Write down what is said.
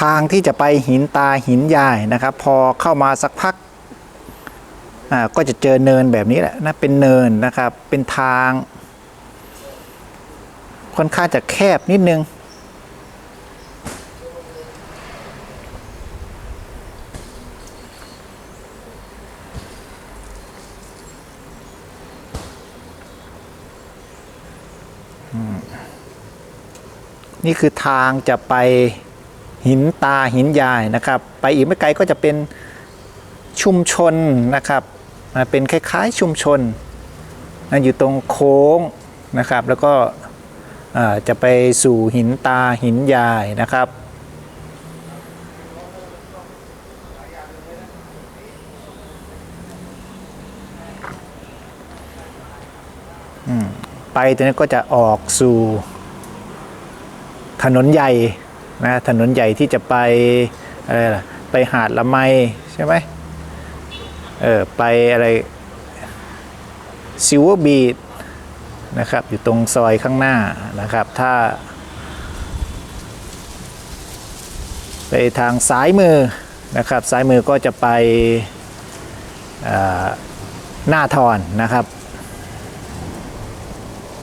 ทางที่จะไปหินตาหินยายนะครับ พอเข้ามาสักพักก็จะเจอเนินแบบนี้แหละนะเป็นเนินนะครับเป็นทางค่อนข้างจะแคบนิดนึง นี่คือทางจะไป หินตาหินยายนะครับ ไปอีกไม่ไกลก็จะเป็นชุมชนนะครับอ่าเป็นคล้ายๆชุมชนนะอยู่ตรงโค้งนะครับ แล้วก็จะไปสู่หินตาหินยายนะครับไปตรงนี้ก็จะออกสู่ถนนใหญ่ นะถนนใหญ่ที่จะไปอะไรล่ะไปหาดละไมใช่ไหมเออไปอะไรซิวเวอร์บีดนะครับอยู่ตรงซอยข้างหน้านะครับ ถ้า ไปทางซ้ายมือนะครับซ้ายมือก็จะไปหน้าทอนนะครับ